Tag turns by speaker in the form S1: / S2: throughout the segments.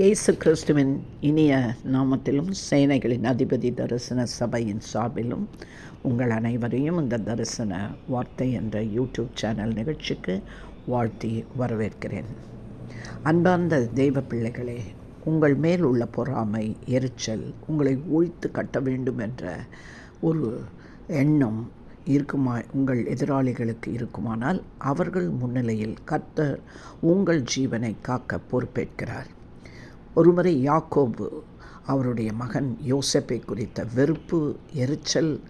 S1: இயேசு கிறிஸ்துவின் இனிய நாமத்திலும் சேனைகளின் அதிபதி தரிசன சபையின் சார்பிலும் உங்கள் அனைவரையும் இந்த தரிசன வார்த்தை என்ற யூடியூப் சேனல் நிகழ்ச்சிக்கு வாழ்த்தி வரவேற்கிறேன். அன்பார்ந்த தெய்வ பிள்ளைகளே உங்கள் மேல் உள்ள பொறாமை எரிச்சல் உங்களை ஒழித்து கட்ட வேண்டும் என்ற ஒரு எண்ணம் இருக்குமா உங்கள் எதிராளிகளுக்கு இருக்குமானால் அவர்கள் முன்னிலையில் கர்த்தர் உங்கள் ஜீவனை காக்க பொறுப்பேற்கிறார். ஒருமுறை யாக்கோபு அவருடைய மகன் யோசப்பை குறித்த வெறுப்பு எரிச்சல்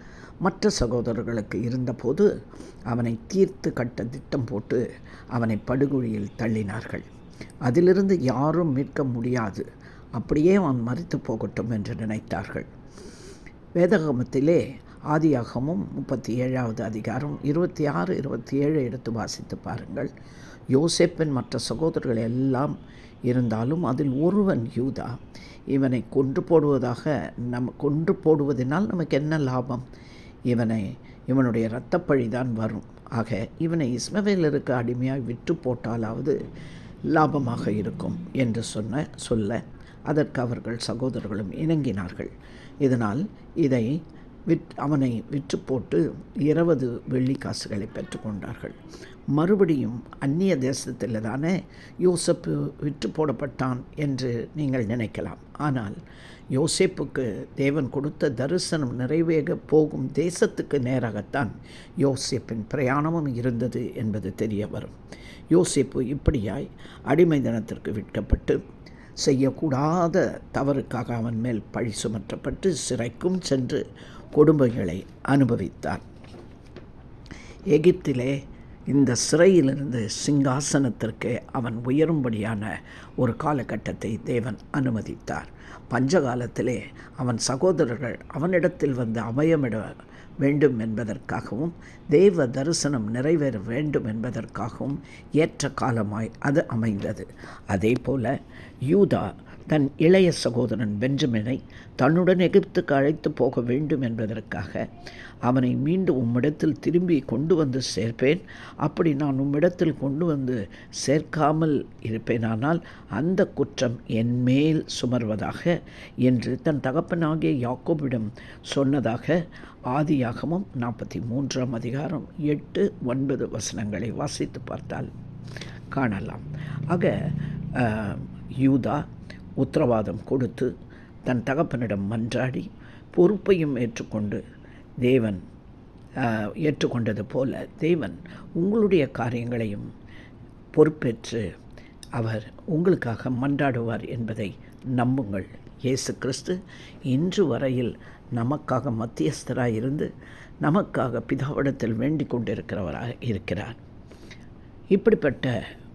S1: மற்ற சகோதரர்களுக்கு இருந்தபோது அவனை தீர்த்து கட்ட திட்டம் போட்டு அவனை படுகொழியில் தள்ளினார்கள். அதிலிருந்து யாரும் மீட்க முடியாது. அப்படியே அவன் மறித்து போகட்டும் என்று நினைத்தார்கள். வேதகமத்திலே ஆதியாகமும் முப்பத்தி ஏழாவது அதிகாரம் இருபத்தி ஆறு இருபத்தி ஏழு எடுத்து வாசித்து பாருங்கள். யோசேப்பின் மற்ற சகோதரர்கள் எல்லாம் இருந்தாலும் அதில் ஒருவன் யூதா. இவனை கொன்று போடுவதாக நம் கொன்று போடுவதனால் நமக்கு என்ன லாபம்? இவனை இவனுடைய இரத்தப்பழி தான் வரும். ஆக இவனை இஸ்மவேலருக்கு அடிமையாக விற்று போட்டாலாவது லாபமாக இருக்கும் என்று சொன்ன சொல்ல அதற்கு அவர்கள் சகோதரர்களும் இணங்கினார்கள். இதனால் இதை விற் அவனை விற்று போட்டு இருபது வெள்ளி காசுகளை பெற்றுக்கொண்டார்கள் மறுபடியும் அந்நிய தேசத்தில் தானே யோசப்பு விற்று போடப்பட்டான் என்று நீங்கள் நினைக்கலாம். ஆனால் யோசேப்புக்கு தேவன் கொடுத்த தரிசனம் நிறைவேக போகும் தேசத்துக்கு நேராகத்தான் யோசேப்பின் பிரயாணமும் இருந்தது என்பது தெரிய வரும். யோசேப்பு இப்படியாய் அடிமை தினத்திற்கு விற்கப்பட்டு செய்யக்கூடாத தவறுக்காக அவன் மேல் பழி சுமற்றப்பட்டு சிறைக்கும் சென்று கொடுமைகளை அனுபவித்தார். எகிப்திலே இந்த சிறையிலிருந்து சிங்காசனத்திற்கு அவன் உயரும்படியான ஒரு காலகட்டத்தை தேவன் அனுமதித்தார். பஞ்சகாலத்திலே அவன் சகோதரர்கள் அவனிடத்தில் வந்து அபயமிட வேண்டும் என்பதற்காகவும் தேவ தரிசனம் நிறைவேற வேண்டும் என்பதற்காகவும் ஏற்ற காலமாய் அது அமைந்தது. அதே போல யூதா தன் இளைய சகோதரன் பெஞ்சமினை தன்னுடன் எகிப்துக்கு அழைத்து போக வேண்டும் என்பதற்காக அவனை மீண்டும் உம்மிடத்தில் திரும்பி கொண்டு வந்து சேர்ப்பேன். அப்படி நான் உம்மிடத்தில் கொண்டு வந்து சேர்க்காமல் இருப்பேனானால் அந்த குற்றம் என் மேல் சுமர்வதாக என்று தன் தகப்பனாகிய யாக்கோபிடம் சொன்னதாக ஆதியாகமும் நாற்பத்தி மூன்றாம் அதிகாரம் எட்டு ஒன்பது வசனங்களை வாசித்து பார்த்தால் காணலாம். ஆக யூதா உத்தரவாதம் கொடுத்து தன் தகப்பனிடம் மன்றாடி பொறுப்பையும் ஏற்றுக்கொண்டு தேவன் ஏற்றுக்கொண்டது போல தேவன் உங்களுடைய காரியங்களையும் பொறுப்பேற்று அவர் உங்களுக்காக மன்றாடுவார் என்பதை நம்புங்கள். இயேசு கிறிஸ்து இன்று வரையில் நமக்காக மத்தியஸ்தராக இருந்து நமக்காக பிதாவிடத்தில் வேண்டிக் கொண்டிருக்கிறவராக இருக்கிறார். இப்படிப்பட்ட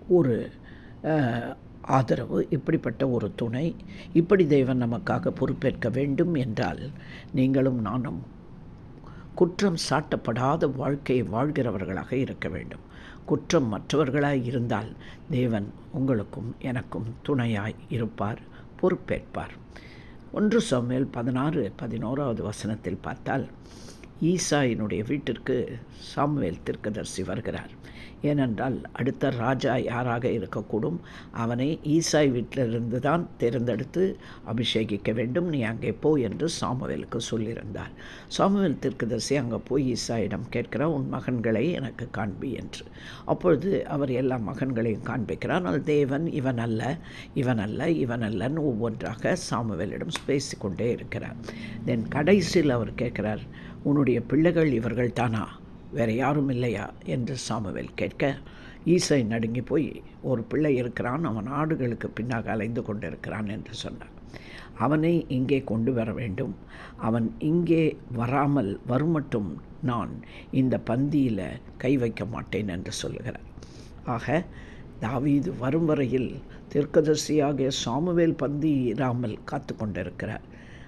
S1: ஒரு ஆதரவு இப்படிப்பட்ட ஒரு துணை. இப்படி தெய்வம் நமக்காக பொறுப்பேற்க வேண்டும் என்றால் நீங்களும் நானும் குற்றம் சாட்டப்படாத வாழ்க்கையை வாழ்கிறவர்களாக இருக்க வேண்டும். குற்றம் மற்றவர்களாய் இருந்தால் தேவன் உங்களுக்கும் எனக்கும் துணையாய் இருப்பார் பொறுப்பேற்பார். ஒன்று சமையல் பதினாறு பதினோராவது வசனத்தில் பார்த்தால் ஈசாயினுடைய வீட்டிற்கு சாமுவேல் திருக்கதர்சி வருகிறார். ஏனென்றால் அடுத்த ராஜா யாராக இருக்கக்கூடும் அவனை ஈசாய் வீட்டிலிருந்து தான் தேர்ந்தெடுத்து அபிஷேகிக்க வேண்டும். நீ அங்கே போ என்று சாமுவேலுக்கு சொல்லியிருந்தார். சாமுவேல் திருக்கதர்சி அங்கே போய் ஈசாயிடம் கேட்கிறார் உன் மகன்களை எனக்கு காண்பி என்று. அப்பொழுது அவர் எல்லா மகன்களையும் காண்பிக்கிறார். ஆனால் தேவன் இவன் அல்ல இவன் அல்ல இவன் அல்லன்னு ஒவ்வொன்றாக சாமுவேலிடம் பேசிக்கொண்டே இருக்கிறார். தென் கடைசியில் அவர் கேட்குறார் உன்னுடைய பிள்ளைகள் இவர்கள் தானா? வேறு யாரும் இல்லையா? என்று சாமுவேல் கேட்க ஈசை நடுங்கி போய் ஒரு பிள்ளை இருக்கிறான் அவன் ஆடுகளுக்கு பின்னாக அலைந்து கொண்டிருக்கிறான் என்று சொன்னார் அவனை இங்கே கொண்டு வர வேண்டும். அவன் இங்கே வராமல் வருமட்டும் நான் இந்த பந்தியில் கை வைக்க மாட்டேன் என்று சொல்லுகிறார். ஆக தாவீது வரும் வரையில் தெற்கதர்சியாக சாமுவேல் பந்தி இராமல் காத்து கொண்டிருக்கிறார்.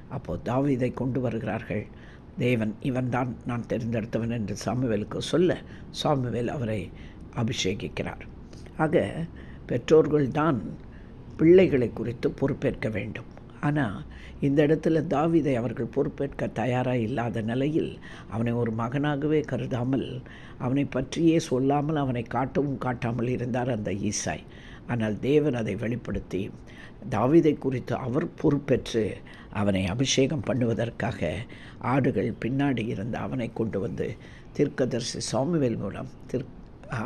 S1: அப்போது தாவீதை கொண்டு வருகிறார்கள். தேவன் இவன்தான் நான் தேர்ந்தெடுத்தவன் என்று சாமுவேலுக்கு சொல்ல சாமுவேல் அவரை அபிஷேகிக்கிறார். ஆக பெற்றோர்கள்தான் பிள்ளைகளை குறித்து பொறுப்பேற்க வேண்டும். ஆனால் இந்த இடத்துல தாவிதை அவர்கள் பொறுப்பேற்க தயாராக இல்லாத நிலையில் அவனை ஒரு மகனாகவே கருதாமல் அவனை பற்றியே சொல்லாமல் அவனை காட்டவும் காட்டாமல் இருந்தார் அந்த ஈசாய். ஆனால் தேவன் அதை வெளிப்படுத்தி தாவிதை குறித்து அவர் பொறுப்பேற்று அவனை அபிஷேகம் பண்ணுவதற்காக ஆடுகள் பின்னாடி இருந்து அவனை கொண்டு வந்து தீர்க்கதரிசி சாமுவேல் மூலம் திரு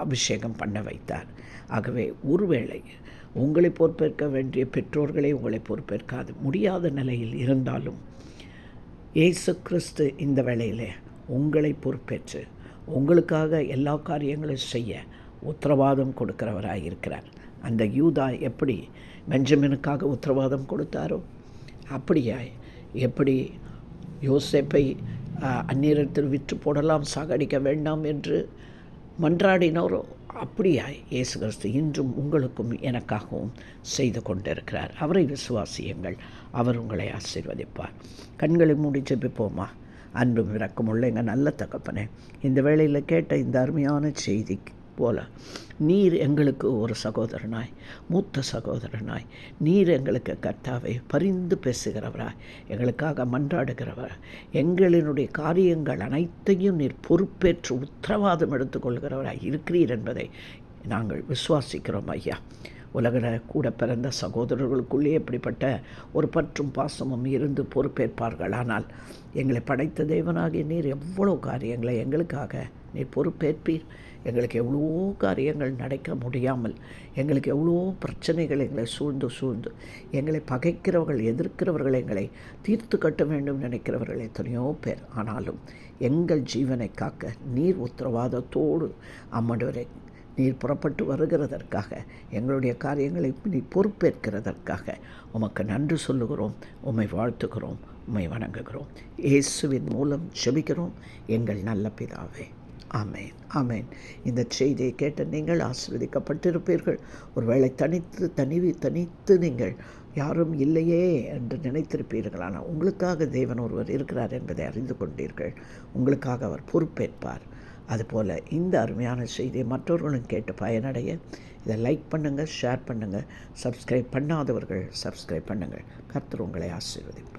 S1: அபிஷேகம் பண்ண வைத்தார். ஆகவே ஒருவேளை உங்களை பொறுப்பேற்க வேண்டிய பெற்றோர்களை உங்களை பொறுப்பேற்காது முடியாத நிலையில் இருந்தாலும் இயேசு கிறிஸ்து இந்த வேளையிலே உங்களை பொறுப்பேற்று உங்களுக்காக எல்லா காரியங்களும் செய்ய உத்தரவாதம் கொடுக்கிறவராக இருக்கிறார் அந்த யூதா எப்படி பெஞ்சமினுக்காக உத்தரவாதம் கொடுத்தாரோ அப்படியாய் எப்படி யோசேப்பை அந்நேரத்தில் விற்று போடலாம் சாகடிக்க வேண்டாம் என்று மன்றாடினோரோ அப்படியாய் இயேசு கிறிஸ்து இன்றும் உங்களுக்கும் எனக்காகவும் செய்து கொண்டிருக்கிறார். அவரை விசுவாசியுங்கள். அவர் உங்களை ஆசீர்வதிப்பார். கண்களை மூடி ஜெபிப்போமா? அன்பும் இறக்கமுள்ள எங்கள் நல்ல தகப்பனே இந்த வேளையில் கேட்ட இந்த அருமையான செய்தி போல. நீர் எங்களுக்கு ஒரு சகோதரனாய் மூத்த சகோதரனாய். நீர் எங்களுக்கு கர்த்தாவை பரிந்து பேசுகிறவராய் எங்களுக்காக மன்றாடுகிறவர் எங்களினுடைய காரியங்கள் அனைத்தையும் நீர் பொறுப்பேற்று உத்தரவாதம் எடுத்துக்கொள்கிறவராய் இருக்கிறீர் என்பதை நாங்கள் விசுவாசிக்கிறோம் ஐயா. உலகில் கூட பிறந்த சகோதரர்களுக்குள்ளே இப்படிப்பட்ட ஒரு பற்றும் பாசமும் இருந்து பொறுப்பேற்பார்கள். ஆனால் எங்களை படைத்த தேவனாகிய நீர் எவ்வளோ காரியங்களை எங்களுக்காக நீ பொறுப்பேற்பீர். எங்களுக்கு எவ்வளோ காரியங்கள் நடக்க முடியாமல் எங்களுக்கு எவ்வளோ பிரச்சனைகள் எங்களை சூழ்ந்து சூழ்ந்து. எங்களை பகைக்கிறவர்கள் எதிர்க்கிறவர்கள் எங்களை தீர்த்து கட்ட வேண்டும் நினைக்கிறவர்கள் எத்தனையோ பேர். ஆனாலும் எங்கள் ஜீவனை காக்க நீர் உத்தரவாதத்தோடு அம்மடுவரை நீர் புறப்பட்டு வருகிறதற்காக எங்களுடைய காரியங்களை நீ பொறுப்பேற்கிறதற்காக உமக்கு நன்றி சொல்லுகிறோம் உம்மை வாழ்த்துகிறோம் உம்மை வணங்குகிறோம். இயேசுவின் மூலம் செபிக்கிறோம் எங்கள் நல்ல பிதாவே. ஆமேன் ஆமேன். இந்த செய்தியை கேட்ட நீங்கள் ஆசிர்வதிக்கப்பட்டிருப்பீர்கள். ஒருவேளை தனித்து தனி தனித்து நீங்கள் யாரும் இல்லையே என்று நினைத்திருப்பீர்கள். ஆனால் உங்களுக்காக தேவன் ஒருவர் இருக்கிறார் என்பதை அறிந்து கொண்டீர்கள். உங்களுக்காக அவர் பொறுப்பேற்பார். அதுபோல் இந்த அருமையான செய்தியை மற்றவர்களும் கேட்டு பயனடைய. இதை லைக் பண்ணுங்கள் ஷேர் பண்ணுங்கள் சப்ஸ்கிரைப் பண்ணாதவர்கள் சப்ஸ்கிரைப் பண்ணுங்கள் கர்த்தர் உங்களை ஆசீர்வதிப்பார்.